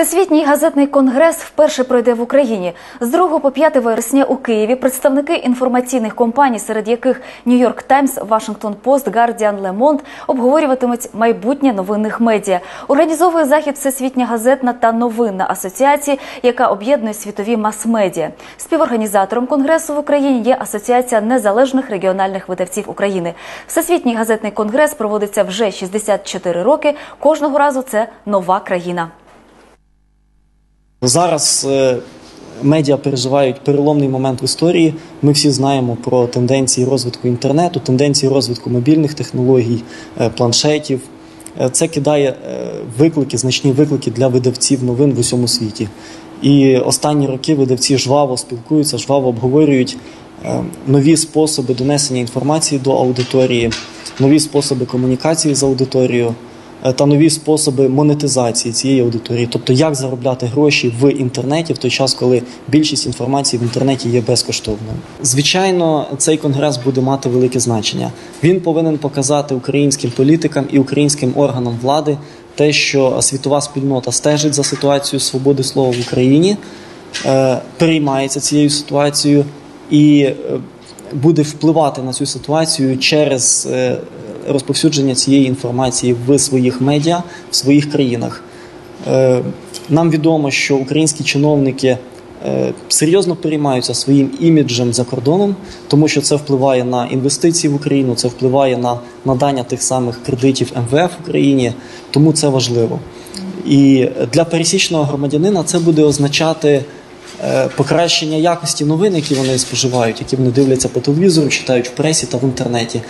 Всесвітній газетний конгрес вперше пройде в Україні з 2 по 5 вересня у Києві. Представники інформаційних компаній, серед яких Нью-Йорк Таймс, Вашингтон Пост, Гардіан, Лемонт, обговорюватимуть майбутнє новинних медіа. Організовує захід Всесвітня газетна та новинна асоціація, яка об'єднує світові мас-медіа. Співорганізатором конгресу в Україні є Асоціація незалежних регіональних видавців України. Всесвітній газетний конгрес проводиться вже 64 роки. Кожного разу це нова країна. Зараз е, медіа переживають переломний момент в історії. Ми всі знаємо про тенденції розвитку інтернету, тенденції розвитку мобільних технологій, е, планшетів. Е, Це кидає виклики, значні виклики для видавців новин в усьому світі. І останні роки видавці жваво спілкуються, жваво обговорюють нові способи донесення інформації до аудиторії, нові способи комунікації з аудиторією та нові способи монетизації цієї аудиторії, тобто як заробляти гроші в інтернеті в той час, коли більшість інформації в інтернеті є безкоштовною. Звичайно, цей конгрес буде мати велике значення. Він повинен показати українським політикам і українським органам влади те, що світова спільнота стежить за ситуацією свободи слова в Україні, е, переймається цією ситуацією і е, буде впливати на цю ситуацію через е, розповсюдження цієї інформації в своїх медіа, в своїх країнах. Е, Нам відомо, що українські чиновники е, серйозно переймаються своїм іміджем за кордоном, тому що це впливає на інвестиції в Україну, це впливає на надання тих самих кредитів МВФ в Україні, тому це важливо. І для пересічного громадянина це буде означати е, покращення якості новин, які вони споживають, які вони дивляться по телевізору, читають в пресі та в інтернеті.